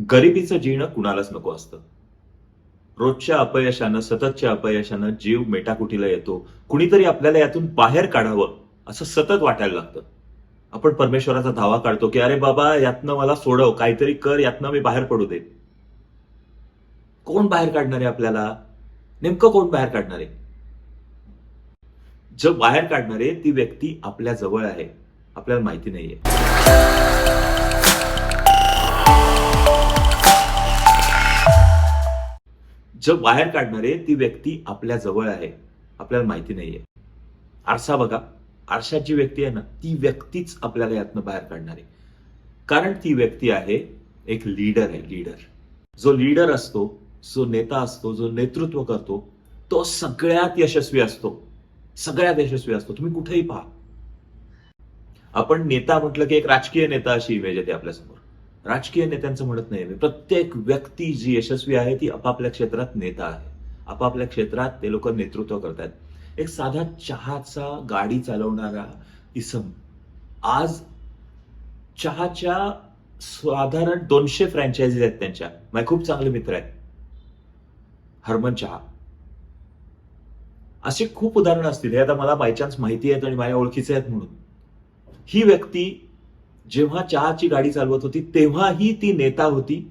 गरिबीचं जीण कुणालाच नको असतं. रोजच्या अपयशानं सततच्या अपयशानं जीव मेटाकुटीला येतो. कुणीतरी आपल्याला यातून बाहेर काढावं असं सतत वाटायला लागतं. आपण परमेश्वराचा धावा काढतो की अरे बाबा यातनं मला सोडव काहीतरी कर यातनं मी बाहेर पडू दे. कोण बाहेर काढणार आहे आपल्याला? नेमकं कोण बाहेर काढणार आहे? जग बाहेर काढणार आहे ती व्यक्ती आपल्या जवळ आहे. आपल्याला माहिती नाहीये. जो बाहेर काढणारे ती व्यक्ती आपल्या जवळ आहे. आपल्याला माहिती नाहीये. आरसा बघा. आरशात जी व्यक्ती आहे ना ती व्यक्तीच आपल्याला यातनं बाहेर काढणार. आहे कारण ती व्यक्ती आहे एक लीडर आहे लीडर जो लीडर असतो जो नेता असतो जो नेतृत्व करतो तो सगळ्यात यशस्वी असतो. सगळ्यात यशस्वी असतो. तुम्ही कुठेही पहा. आपण नेता म्हटलं की एक राजकीय नेता अशी इमेज येते आपल्यासमोर. राजकीय नेत्यांचं म्हणत नाही. मी प्रत्येक व्यक्ती जी यशस्वी आहे ती आपापल्या क्षेत्रात नेता आहे. आपापल्या क्षेत्रात ते लोक नेतृत्व करतात एक साधा चहाचा गाडी चालवणारा इसम. आज चहाच्या साधारण दोनशे फ्रँचायझीज आहेत त्यांच्या. माझे खूप चांगले मित्र आहेत. हरमन चहा. असे खूप उदाहरणं असतील. हे आता मला बायचान्स माहिती आहेत आणि माझ्या ओळखीचे आहेत म्हणून. ही व्यक्ती जेव्हा चहाची गाडी चालवत होती तेव्हाही ती नेता होती.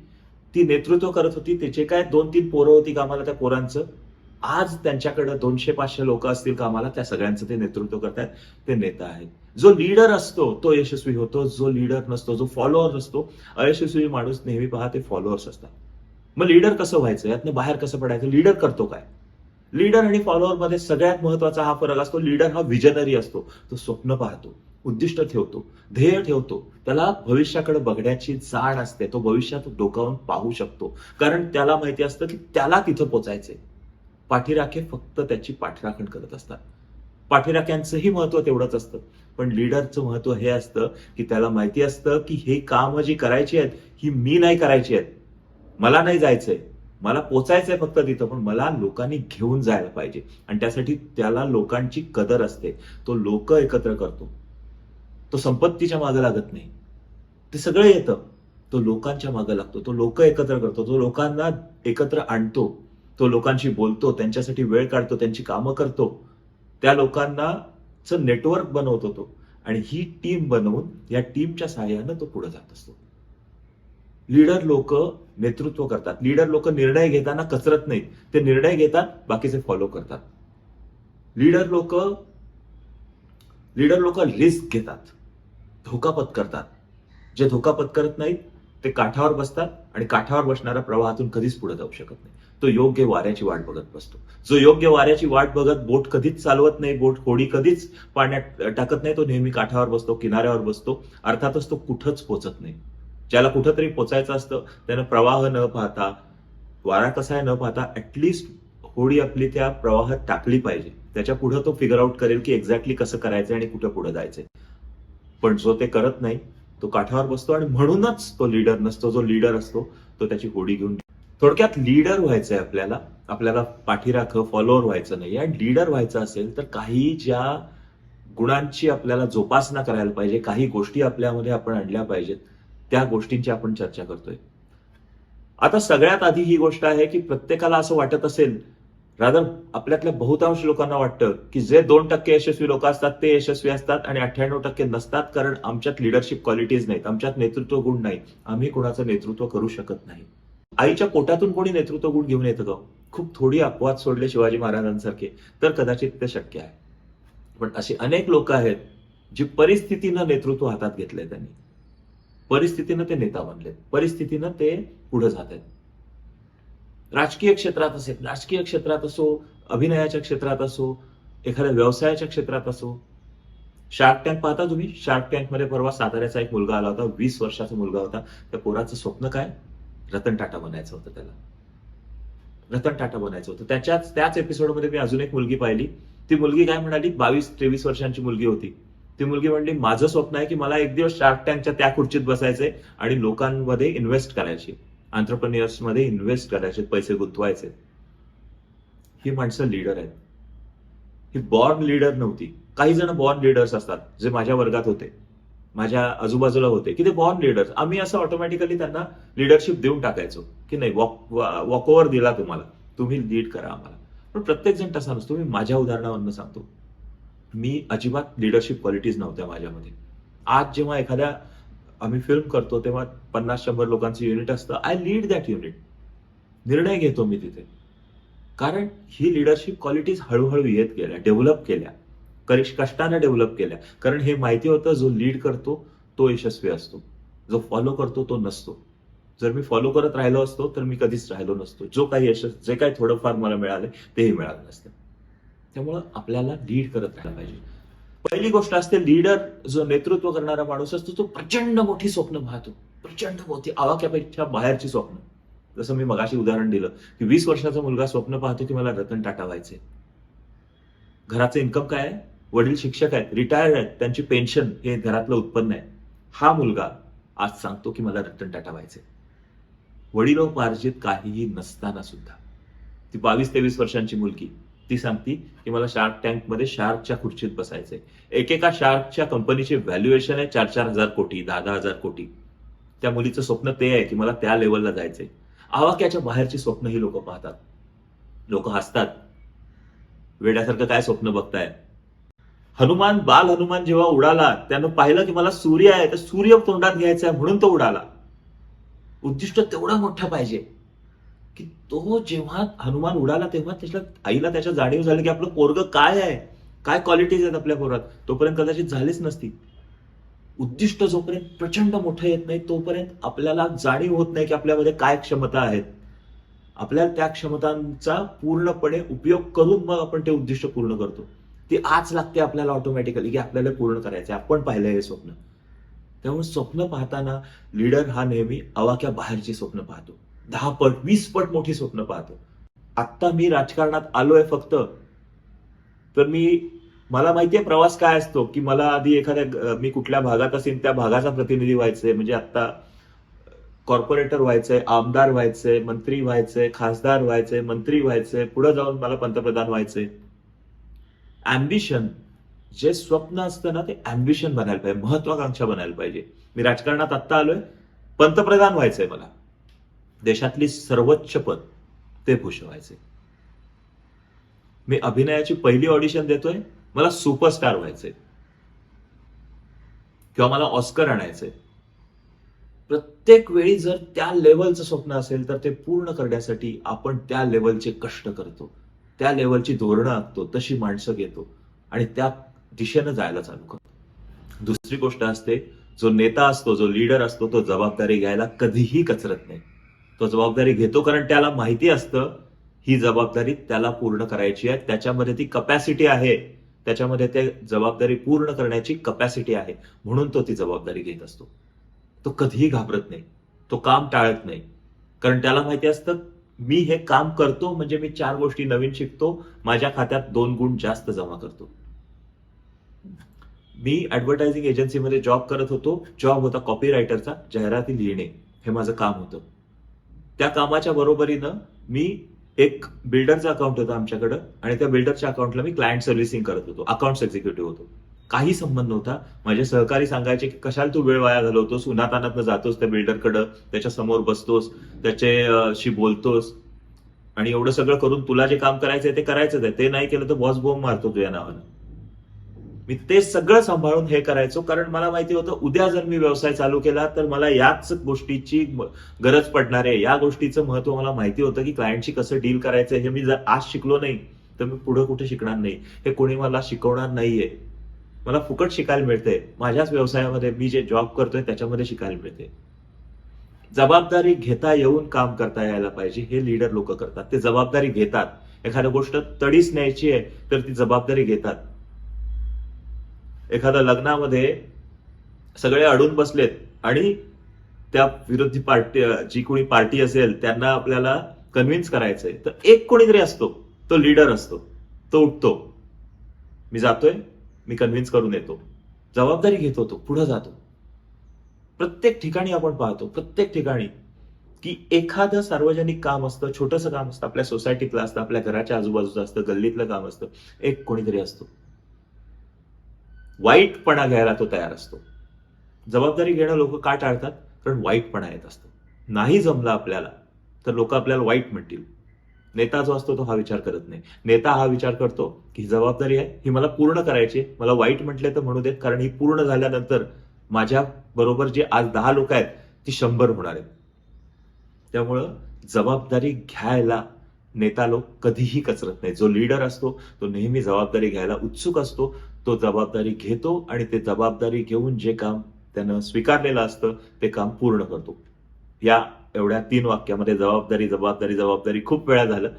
ती नेतृत्व करत होती. त्याचे काय दोन तीन पोरं होती कामाला त्या पोरांचं. आज त्यांच्याकडे दोनशे पाचशे लोक असतील कामाला त्या सगळ्यांचं ते नेतृत्व करतात ते नेता आहेत. जो लीडर असतो तो यशस्वी होतो. जो लीडर नसतो जो फॉलोअर असतो अयशस्वी माणूस नेहमी पहा ते फॉलोअर्स असतात. मग लीडर कसं व्हायचं? यातनं बाहेर कसं पडायचं? लीडर करतो काय? लीडर आणि फॉलोअरमध्ये सगळ्यात महत्त्वाचा हा फरक असतो. लीडर हा विजनरी असतो. तो स्वप्न पाहतो. उद्दिष्ट ठेवतो ध्येय ठेवतो त्याला भविष्याकडे बघण्याची जाण असते. तो भविष्यात डोकावून पाहू शकतो. कारण त्याला माहिती असतं की त्याला तिथं पोचायचंय. पाठीराखे फक्त त्याची पाठराखण करत असतात. पाठीराख्यांचंही महत्त्व तेवढंच असतं. पण लीडरचं महत्त्व हे असतं की त्याला माहिती असतं की हे कामं जी करायची आहेत ही मी नाही करायची आहेत. मला नाही जायचंय. मला पोचायचंय फक्त तिथं पण मला लोकांनी घेऊन जायला पाहिजे. आणि त्यासाठी त्याला लोकांची कदर असते. तो लोक एकत्र करतो. तो संपत्तीच्या मागे लागत नाही. ते सगळं येतं. तो लोकांच्या मागे लागतो. तो लोक एकत्र करतो. तो लोकांना एकत्र आणतो. तो लोकांशी बोलतो. त्यांच्यासाठी वेळ काढतो. त्यांची कामं करतो. त्या लोकांना नेटवर्क बनवतो तो. आणि ही टीम बनवून या टीमच्या सहाय्यानं तो पुढे जात असतो. लीडर लोक नेतृत्व करतात. लीडर लोक निर्णय घेताना कचरत नाहीत ते निर्णय घेतात. बाकीचे फॉलो करतात. लीडर लोक लीडर लोक रिस्क घेतात. धोका पत्करतात जे धोका पत्करत नाहीत ते काठावर बसतात आणि काठावर बसणाऱ्या प्रवाहातून कधीच पुढे जाऊ शकत नाही. तो योग्य वाऱ्याची वाट बघत बसतो. जो योग्य वाऱ्याची वाट बघत बोट कधीच चालवत नाही बोट होडी कधीच पाण्यात टाकत नाही तो नेहमी काठावर बसतो किनाऱ्यावर बसतो. अर्थातच तो कुठंच पोचत नाही. ज्याला कुठंतरी पोचायचं असतं त्यानं प्रवाह न पाहता वारा कसा आहे न पाहता ऍटलिस्ट होडी आपली त्या प्रवाहात टाकली पाहिजे. त्याच्या पुढं तो फिगर आउट करेल की एक्झॅक्टली कसं करायचं आणि कुठं पुढे जायचंय. पण जो ते करत नाही तो काठावर बसतो आणि म्हणूनच तो लीडर नसतो जो लीडर असतो तो त्याची होडी घेऊन थोडक्यात लीडर व्हायचंय आपल्याला आपल्याला पाठीराख फॉलोअर व्हायचं नाही. आणि लीडर व्हायचं असेल तर काही ज्या गुणांची आपल्याला जोपासना करायला पाहिजे काही गोष्टी आपल्यामध्ये आपण आणल्या पाहिजेत त्या गोष्टींची आपण चर्चा करतोय. आता सगळ्यात आधी ही गोष्ट आहे की प्रत्येकाला असं वाटत असेल रादर आपल्यातल्या बहुतांश लोकांना वाटतं की जे दोन टक्के यशस्वी लोक असतात ते यशस्वी असतात आणि अठ्ठ्याण्णव टक्के नसतात कारण आमच्यात लिडरशिप क्वालिटीज नाहीत आमच्यात नेतृत्व गुण नाही आम्ही कोणाचं नेतृत्व करू शकत नाही. आईच्या पोटातून कोणी नेतृत्व गुण घेऊन येतं का खूप थोडी अपवाद सोडले शिवाजी महाराजांसारखे तर कदाचित ते शक्य आहे. पण असे अनेक लोक आहेत जी परिस्थितीनं नेतृत्व हातात घेतलंय त्यांनी. परिस्थितीनं ते नेता बनलेत परिस्थितीनं ते पुढे जात आहेत राजकीय क्षेत्रात असेल राजकीय क्षेत्रात असो अभिनयाच्या क्षेत्रात असो एखाद्या व्यवसायाच्या क्षेत्रात असो. शार्क टँक पाहता तुम्ही? शार्क टँकमध्ये परवा साताऱ्याचा एक मुलगा आला होता वीस वर्षाचा मुलगा होता. त्या पोराचं स्वप्न काय? रतन टाटा बनायचं होतं त्याला. रतन टाटा बनायचं होतं. त्याच्याच त्याच एपिसोडमध्ये मी अजून एक मुलगी पाहिली. ती मुलगी काय म्हणाली? बावीस तेवीस वर्षांची मुलगी होती. ती मुलगी म्हणली माझं स्वप्न आहे की मला एक दिवस शार्क टँकच्या त्या खुर्चीत बसायचंय आणि लोकांमध्ये इन्व्हेस्ट करायची मध्ये इन्व्हेस्ट करायचे पैसे गुंतवायचे. ही माणसं लीडर आहेत. ही बॉर्न लीडर नव्हती. काही जण बॉर्न लीडर्स असतात जे माझ्या वर्गात होते. माझ्या आजूबाजूला होते की ते बॉर्न लीडर्स आम्ही असं ऑटोमॅटिकली त्यांना लिडरशिप देऊन टाकायचो की नाही वॉक वॉक ओव्हर दिला तुम्हाला. तुम्ही लीड करा आम्हाला. पण प्रत्येक जण तसा नसतो. मी माझ्या उदाहरणावरनं सांगतो. मी अजिबात लिडरशिप क्वालिटीज नव्हत्या माझ्यामध्ये. आज जेव्हा एखाद्या आम्ही फिल्म करतो तेव्हा पन्नास शंभर लोकांचं युनिट असतं. आय लीड दॅट युनिट निर्णय घेतो मी तिथे. कारण ही लिडरशिप क्वालिटीज हळूहळू येत गेल्या डेव्हलप केल्या. करिश कष्टाने डेव्हलप केल्या. कारण हे माहिती होतं जो लीड करतो तो यशस्वी असतो. जो फॉलो करतो तो नसतो. जर मी फॉलो करत राहिलो असतो तर मी कधीच राहिलो नसतो. जो काही यश जे काही थोडंफार मला मिळाले तेही मिळालं नसतं. त्यामुळं आपल्याला लीड करत राहिलं पाहिजे. पहिली गोष्ट असते लीडर जो नेतृत्व करणारा माणूस असतो तो प्रचंड मोठी स्वप्न पाहतो. प्रचंड मोठी आवाक्यापेक्षा बाहेरची स्वप्न. जसं मी मगाशी उदाहरण दिलं की वीस वर्षाचा मुलगा स्वप्न पाहतो की मला रतन टाटा व्हायचे घराचं इन्कम काय आहे? वडील शिक्षक आहेत रिटायर्ड आहेत त्यांची पेन्शन हे घरातलं उत्पन्न आहे. हा मुलगा आज सांगतो की मला रतन टाटा व्हायचे वडिलोपार्जित काहीही नसताना सुद्धा. ती बावीस तेवीस वर्षांची मुलगी. ती सांगती की मला शार्क टँकमध्ये शार्कच्या खुर्चीत बसायचंय. एकेका शार्कच्या कंपनीचे व्हॅल्युएशन आहे चार चार हजार कोटी दहा दहा हजार कोटी. त्या मुलीचं स्वप्न ते आहे की मला त्या लेवलला जायचंय. आवाक्याच्या बाहेरची स्वप्न ही लोक पाहतात. लोक हसतात. वेड्यासारखं काय स्वप्न बघताय? हनुमान बाल हनुमान जेव्हा उडाला त्यानं पाहिलं की मला सूर्य आहे तर सूर्य तोंडात घ्यायचा आहे म्हणून तो उडाला. उद्दिष्ट तेवढा मोठा पाहिजे. की तो जेव्हा हनुमान उडाला तेव्हा त्याच्या आईला त्याच्या जाणीव झाली की आपलं पोरग काय आहे? काय क्वालिटीज आहेत आपल्या पोरात? तोपर्यंत कदाचित झालीच नसती. उद्दिष्ट जोपर्यंत प्रचंड मोठं येत नाही तोपर्यंत आपल्याला जाणीव होत नाही की आपल्यामध्ये काय क्षमता आहेत. आपल्याला त्या क्षमतांचा पूर्णपणे उपयोग करून मग आपण ते उद्दिष्ट पूर्ण करतो. ती आज लागते आपल्याला ऑटोमॅटिकली की आपल्याला पूर्ण करायचे आपण पाहिलं हे स्वप्न. त्यामुळे स्वप्न पाहताना लीडर हा नेहमी अवाक्या बाहेरची स्वप्न पाहतो. दहा पट वीस पट मोठी स्वप्न पाहतो. आत्ता मी राजकारणात आलोय फक्त. तर मी मला माहितीये प्रवास काय असतो की मला आधी एखाद्या मी कुठल्या भागात असेल त्या भागाचा प्रतिनिधी व्हायचंय. म्हणजे आता कॉर्पोरेटर व्हायचंय आमदार व्हायचंय मंत्री व्हायचंय खासदार व्हायचंय मंत्री व्हायचंय पुढे जाऊन मला पंतप्रधान व्हायचंय. अँबिशन जे स्वप्न असतं ना ते अँबिशन बनायला पाहिजे महत्वाकांक्षा बनायला पाहिजे. मी राजकारणात आत्ता आलोय पंतप्रधान व्हायचंय मला. देशातली सर्वोच्च पद ते भूषवायचे. मी अभिनयाची पहिली ऑडिशन देतोय मला सुपरस्टार व्हायचंय किंवा मला ऑस्कर आणायचंय प्रत्येक वेळी जर त्या लेवलचं स्वप्न असेल तर ते पूर्ण करण्यासाठी आपण त्या लेवलचे कष्ट करतो. त्या लेवलची धोरणं आखतो तशी माणसं घेतो आणि त्या दिशेनं जायला चालू करतो. दुसरी गोष्ट असते जो नेता असतो जो लीडर असतो तो जबाबदारी घ्यायला कधीही कचरत नाही. तो जबाबदारी घेतो कारण त्याला माहिती असतं. ही जबाबदारी त्याला पूर्ण करायची आहे. त्याच्यामध्ये ती कपॅसिटी आहे. त्याच्यामध्ये ते जबाबदारी पूर्ण करण्याची कपॅसिटी आहे. म्हणून तो ती जबाबदारी घेत असतो. तो कधीही घाबरत नाही. तो काम टाळत नाही. कारण त्याला माहिती असतं मी हे काम करतो म्हणजे मी चार गोष्टी नवीन शिकतो. माझ्या खात्यात दोन गुण जास्त जमा करतो. मी ऍडव्हर्टायझिंग एजन्सीमध्ये जॉब करत होतो. जॉब होता कॉपी रायटरचा जाहिराती लिहिणे. हे माझं काम होतं. त्या कामाच्या बरोबरीनं मी एक बिल्डरचा अकाउंट होता आमच्याकडं आणि त्या बिल्डरच्या अकाउंटला मी क्लायंट सर्व्हिसिंग करत होतो अकाउंट्स एक्झिक्युटिव्ह होतो. काही संबंध नव्हता. माझे सहकारी सांगायचे की कशाला तू वेळ वाया घालवतोस? उन्हातानात जातोस त्या बिल्डरकडं त्याच्यासमोर बसतोस त्याच्याशी बोलतोस. आणि एवढं सगळं करून तुला जे काम करायचंय ते करायचंच आहे. ते नाही केलं तर बॉस बॉम मारतो तुझ्या नावानं. मी ते सगळं सांभाळून हे करायचो. कारण मला माहिती होतं उद्या जर मी व्यवसाय चालू केला तर मला याच गोष्टीची गरज पडणार आहे. या गोष्टीचं महत्त्व मला माहिती होतं की क्लायंटशी कसं डील करायचं हे मी जर आज शिकलो नाही तर मी पुढे कुठे शिकणार नाही? हे कोणी मला शिकवणार नाहीये. मला फुकट शिकायला मिळते माझ्याच व्यवसायामध्ये मी जे जॉब करतोय त्याच्यामध्ये शिकायला मिळते जबाबदारी घेता येऊन काम करता यायला पाहिजे हे लीडर लोक करतात. ते जबाबदारी घेतात. एखाद्या गोष्ट तडीच न्यायची आहे तर ती जबाबदारी घेतात. एखाद्या लग्नामध्ये सगळे अडून बसलेत आणि त्या विरोधी पार्टी जी कोणी पार्टी असेल त्यांना आपल्याला कन्व्हिन्स करायचंय. तर एक कोणीतरी असतो. तो लीडर असतो. तो उठतो. मी जातोय. मी कन्व्हिन्स करून येतो. जबाबदारी घेतो तो. पुढे जातो. प्रत्येक ठिकाणी आपण पाहतो. प्रत्येक ठिकाणी की एखादं सार्वजनिक काम असतं. छोटंसं काम असतं. आपल्या सोसायटीतलं असतं. आपल्या घराच्या आजूबाजूचं असतं. गल्लीतलं काम असतं. एक कोणीतरी असतो. वाईटपणा घ्यायला तो तयार असतो. जबाबदारी घेणं लोक का टाळतात? कारण वाईटपणा येत असतो. नाही जमलं आपल्याला तर लोक आपल्याला वाईट म्हणतील. नेता जो असतो तो हा विचार करत नाही. नेता हा विचार करतो की ही जबाबदारी आहे ही मला पूर्ण करायची आहे. मला वाईट म्हटले तर म्हणू देत कारण ही पूर्ण झाल्यानंतर माझ्या बरोबर जे आज दहा लोक आहेत ती शंभर होणार आहेत. त्यामुळं जबाबदारी घ्यायला नेता लोक कधीही कचरत नाही. जो लीडर असतो तो नेहमी जबाबदारी घ्यायला उत्सुक असतो. तो जबाबदारी घेतो आणि ते जबाबदारी घेऊन जे काम त्यानं स्वीकारलेलं असतं ते काम पूर्ण करतो. या एवढ्या तीन वाक्यामध्ये जबाबदारी जबाबदारी जबाबदारी खूप वेळा झालं.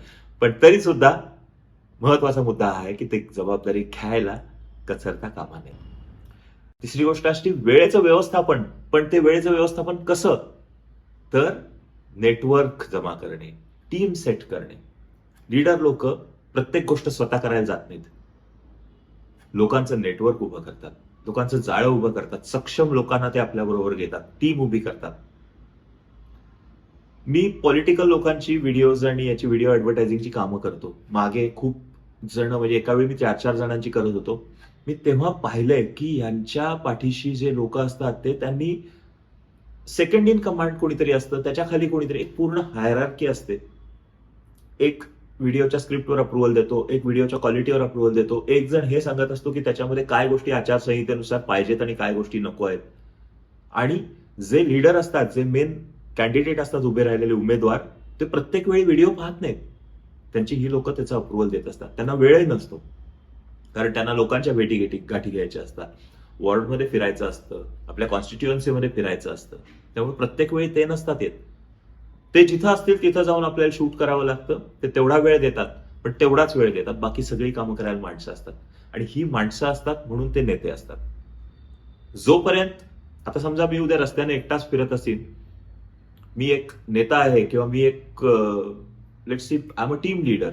पण तरी सुद्धा महत्त्वाचा मुद्दा आहे की ते जबाबदारी घ्यायला कचरता कामा नये. तिसरी गोष्ट असते वेळेचं व्यवस्थापन. पण ते वेळेचं व्यवस्थापन कसं? तर नेटवर्क जमा करणे टीम सेट करणे. लीडर लोक प्रत्येक गोष्ट स्वतः करायला जात नाहीत. लोकांचं नेटवर्क उभं करतात. लोकांचं जाळं उभं करतात. सक्षम लोकांना ते आपल्याबरोबर घेतात. टीम उभी करतात. मी पॉलिटिकल लोकांची व्हिडिओज आणि याची व्हिडिओ ऍडव्हर्टायझिंगची कामं करतो. मागे खूप जण म्हणजे एका वेळी मी चार चार जणांची करत होतो. मी तेव्हा पाहिलंय की यांच्या पाठीशी जे लोक असतात ते त्यांनी सेकंड इन कमांड कोणीतरी असतं त्याच्याखाली कोणीतरी एक पूर्ण हायरार्की असते. एक व्हिडिओच्या स्क्रिप्टवर अप्रुव्हल देतो एक व्हिडिओच्या क्वालिटीवर अप्रुव्हल देतो. एक जण हे सांगत असतो की त्याच्यामध्ये काय गोष्टी आचारसंहितेनुसार पाहिजेत आणि काय गोष्टी नको आहेत. आणि जे लीडर असतात जे मेन कॅन्डिडेट असतात उभे राहिलेले उमेदवार ते प्रत्येक वेळी व्हिडिओ पाहत नाहीत. त्यांची ही लोक त्याचा अप्रुव्हल देत असतात. त्यांना वेळही नसतो. कारण त्यांना लोकांच्या भेटी घेटी गाठी घ्यायच्या असतात. वॉर्डमध्ये फिरायचं असतं. आपल्या कॉन्स्टिट्युएन्सीमध्ये फिरायचं असतं. त्यामुळे प्रत्येक वेळी ते नसतात येत. ते जिथं असतील तिथं जाऊन आपल्याला शूट करावं लागतं ते तेवढा वेळ देतात पण तेवढाच वेळ देतात. बाकी सगळी कामं करायला माणसं असतात. आणि ही माणसं असतात म्हणून ते नेते असतात. जोपर्यंत आता समजा मी उद्या रस्त्याने एकटाच फिरत असेल मी एक नेता आहे किंवा मी एक let see I am a team leader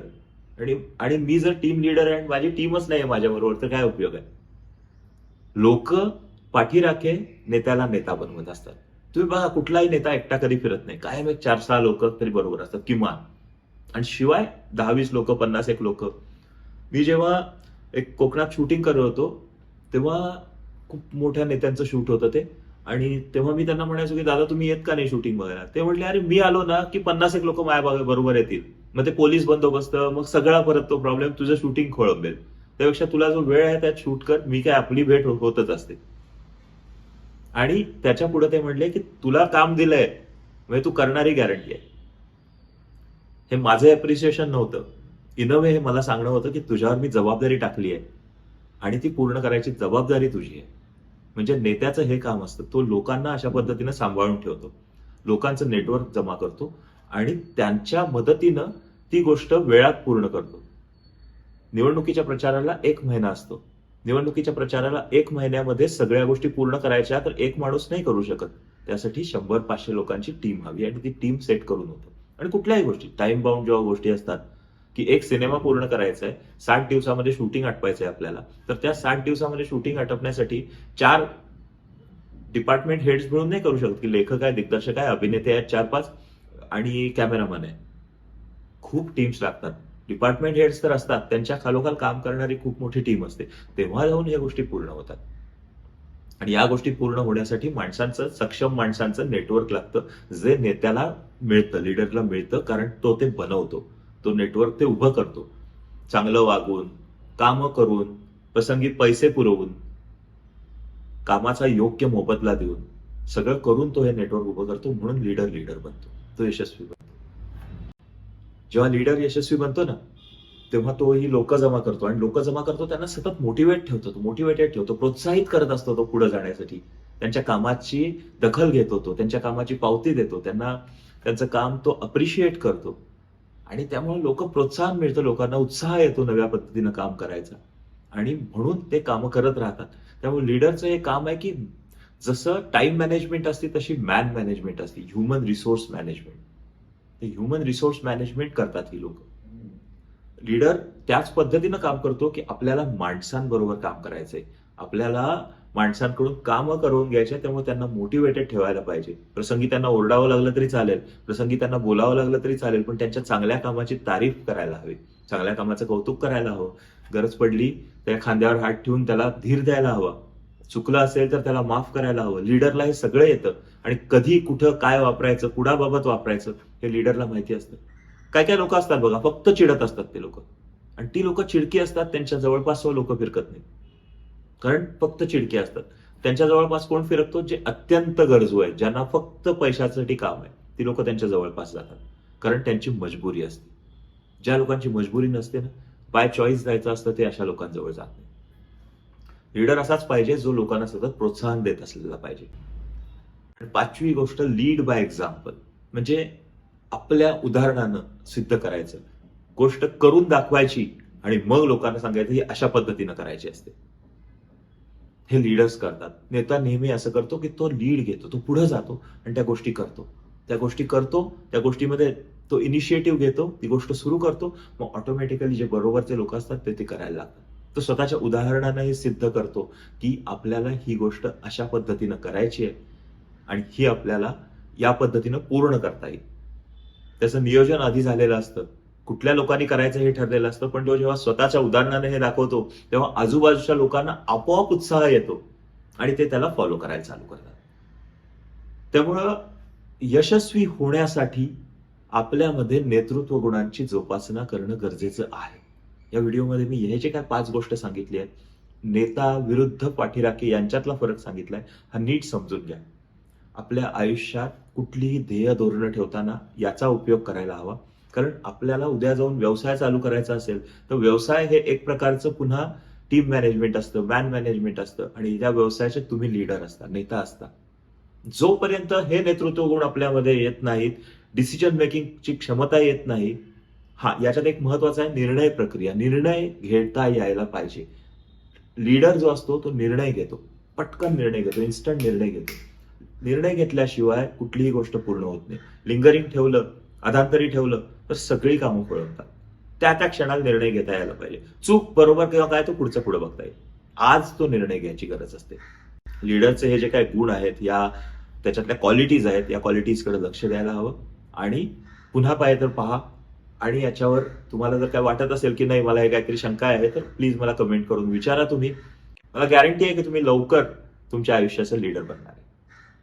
आणि आणि मी जर टीम लीडर आहे आणि माझी टीमच नाही आहे माझ्याबरोबर तर काय उपयोग आहे? लोक पाठीराखे नेत्याला नेता बनवत असतात. तुम्ही बघा कुठलाही नेता एकटा कधी फिरत नाही. कायम एक चार सहा लोक तरी बरोबर असतात किमान. आणि शिवाय दहावीस लोक पन्नास एक लोक. मी जेव्हा एक कोकणात शूटिंग करत होतो तेव्हा खूप मोठ्या नेत्यांचं शूट होतं ते. आणि तेव्हा मी त्यांना म्हणायचो की दादा तुम्ही येत का नाही शूटिंग बघायला? ते म्हटले अरे मी आलो ना की पन्नास एक लोक माझ्या बरोबर येतील. मग ते पोलीस बंदोबस्त मग सगळा परत तो प्रॉब्लेम तुझं शूटिंग खोळंबेल. त्यापेक्षा तुला जो वेळ आहे त्यात शूट कर. मी काय आपली भेट हो-, होतच असते. आणि त्याच्या पुढे ते म्हणले की तुला काम दिलंय म्हणजे तू करणारी गॅरंटी आहे. हे माझं एप्रिसिएशन नव्हतं. इन अ वे हे मला सांगणं होतं की तुझ्यावर मी जबाबदारी टाकली आहे आणि ती पूर्ण करायची जबाबदारी तुझी आहे. म्हणजे नेत्याचं हे काम असतं तो लोकांना अशा पद्धतीनं सांभाळून ठेवतो. लोकांचं नेटवर्क जमा करतो आणि त्यांच्या मदतीनं ती गोष्ट वेळात पूर्ण करतो. निवडणुकीच्या प्रचाराला एक महिना असतो. निवडणुकीच्या प्रचाराला एक महिन्यामध्ये सगळ्या गोष्टी पूर्ण करायच्या तर एक माणूस नाही करू शकत. त्यासाठी शंभर पाचशे लोकांची टीम हवी आणि ती टीम सेट करून होतं. आणि कुठल्याही गोष्टी टाइम बाउंड जेव्हा गोष्टी असतात की एक सिनेमा पूर्ण करायचा आहे साठ दिवसामध्ये शूटिंग आटवायचं आहे आपल्याला तर त्या साठ दिवसामध्ये शूटिंग आटपण्यासाठी चार डिपार्टमेंट हेड्स मिळून नाही करू शकत की लेखक आहे दिग्दर्शक आहे अभिनेते आहेत चार पाच आणि कॅमेरामन आहे. खूप टीम्स लागतात. डिपार्टमेंट हेड्स तर असतात त्यांच्या खालोखाल काम करणारी खूप मोठी टीम असते. तेव्हा जाऊन या गोष्टी पूर्ण होतात. आणि या गोष्टी पूर्ण होण्यासाठी माणसांचं सक्षम माणसांचं नेटवर्क लागतं जे नेत्याला मिळतं लिडरला मिळतं कारण तो ते बनवतो. तो नेटवर्क ते उभं करतो. चांगलं वागून कामं करून प्रसंगी पैसे पुरवून कामाचा योग्य मोबदला देऊन सगळं करून तो हे नेटवर्क उभं करतो म्हणून लीडर लीडर बनतो. तो यशस्वी बनतो. जेव्हा लीडर यशस्वी बनतो ना तेव्हा तो ही लोक जमा करतो. आणि लोक जमा करतो त्यांना सतत मोटिवेट ठेवतो तो मोटिवेटेड ठेवतो प्रोत्साहित करत असतो तो पुढे जाण्यासाठी. त्यांच्या कामाची दखल घेतो तो त्यांच्या कामाची पावती देतो त्यांना त्यांचं काम तो अप्रिशिएट करतो. आणि त्यामुळे लोक प्रोत्साहन मिळतं लोकांना उत्साह येतो नव्या पद्धतीनं काम करायचा. आणि म्हणून ते कामं करत राहतात. त्यामुळे लीडरचं हे काम आहे की जसं टाइम मॅनेजमेंट असते तशी मॅन मॅनेजमेंट असते human resource management human resource management करतात ही लोक. लीडर त्याच पद्धतीनं काम करतो की आपल्याला माणसांबरोबर काम करायचंय. आपल्याला माणसांकडून कामं करून घ्यायचे त्यामुळे त्यांना मोटिवेटेड ठेवायला पाहिजे. प्रसंगी त्यांना ओरडावं लागलं तरी चालेल प्रसंगी त्यांना बोलावं लागलं तरी चालेल पण त्यांच्या चांगल्या कामाची तारीफ करायला हवी. चांगल्या कामाचं कौतुक करायला हवं. गरज पडली त्या खांद्यावर हात ठेवून त्याला धीर द्यायला हवा. चुकलं असेल तर त्याला माफ करायला हवं. लीडरला हे सगळं येतं. आणि कधी कुठं काय वापरायचं कुणाबाबत वापरायचं हे लीडरला माहिती असतं. काय काय लोक असतात बघा फक्त चिडत असतात ते लोक. आणि ती लोक चिडकी असतात त्यांच्या जवळपास हो लोक फिरकत नाही कारण फक्त चिडकी असतात. त्यांच्या जवळपास कोण फिरकतो? जे अत्यंत गरजू आहे ज्यांना फक्त पैशासाठी काम आहे. ती लोक त्यांच्या जवळपास जातात. कारण त्यांची मजबुरी असते. ज्या लोकांची मजबुरी नसते ना बाय चॉईस जायचं असतं ते अशा लोकांजवळ जात नाही लीडर असाच पाहिजे जो लोकांना सतत प्रोत्साहन देत असलेला पाहिजे. पाचवी गोष्ट लीड बाय एक्झाम्पल म्हणजे आपल्या उदाहरणानं सिद्ध करायचं. गोष्ट करून दाखवायची आणि मग लोकांना सांगायचं ही अशा पद्धतीनं करायची असते. हे लीडर्स करतात. नेता नेहमी असं करतो की तो लीड घेतो तो पुढे जातो आणि त्या गोष्टी करतो. त्या गोष्टी करतो त्या गोष्टीमध्ये तो इनिशिएटिव्ह घेतो ती गोष्ट सुरू करतो मग ऑटोमॅटिकली जे बरोबरचे लोक असतात ते ते करायला लागतात. तो स्वतःच्या उदाहरणानं हे सिद्ध करतो की आपल्याला ही गोष्ट अशा पद्धतीनं करायची आहे आणि ही आपल्याला या पद्धतीनं पूर्ण करता येईल. त्याचं नियोजन आधी झालेलं असतं. कुठल्या लोकांनी करायचं हे ठरलेलं असतं पण तो जेव्हा स्वतःच्या उदाहरणाने हे दाखवतो तेव्हा आजूबाजूच्या लोकांना आपोआप उत्साह येतो आणि ते त्याला फॉलो करायला चालू करतात. त्यामुळं यशस्वी होण्यासाठी आपल्यामध्ये नेतृत्व गुणांची जोपासना करणं गरजेचं आहे. या व्हिडिओमध्ये मी हे जे काय पाच गोष्ट सांगितली आहेत नेता विरुद्ध पाठीराखे यांच्यातला फरक सांगितलाय. हा नीट समजून घ्या. आपल्या आयुष्यात कुठलीही ध्येय धोरणं ठेवताना याचा उपयोग करायला हवा. कारण आपल्याला उद्या जाऊन व्यवसाय चालू करायचा असेल तर व्यवसाय हे एक प्रकारचं पुन्हा टीम मॅनेजमेंट असतं मॅन मॅनेजमेंट असतं. आणि या व्यवसायाचे तुम्ही लीडर असता नेता असता. जोपर्यंत हे नेतृत्व गुण आपल्यामध्ये येत नाहीत डिसिजन मेकिंगची क्षमता येत नाही हा याच्यात एक महत्त्वाचा आहे निर्णय प्रक्रिया. निर्णय घेता यायला पाहिजे. लीडर जो असतो तो निर्णय घेतो. पटकन निर्णय घेतो इन्स्टंट निर्णय घेतो. निर्णय घेतल्याशिवाय कुठलीही गोष्ट पूर्ण होत नाही. लिंगरिंग ठेवलं अधांतरी ठेवलं तर सगळी कामं फळवतात. त्या त्या क्षणाला निर्णय घेता यायला पाहिजे. चूक बरोबर किंवा काय तो पुढचं पुढे बघता येईल. आज तो निर्णय घ्यायची गरज असते. लीडरचे हे जे काही गुण आहेत या त्याच्यातल्या क्वालिटीज आहेत या क्वालिटीजकडे लक्ष द्यायला हवं. आणि पुन्हा पाहिजे तर पहा आणि याच्यावर तुम्हाला जर काय वाटत असेल की नाही मला हे काहीतरी शंका आहे तर प्लीज मला कमेंट करून विचारा तुम्ही. मला गॅरंटी आहे की तुम्ही लवकर तुमच्या आयुष्याचं लीडर बनणार आहे.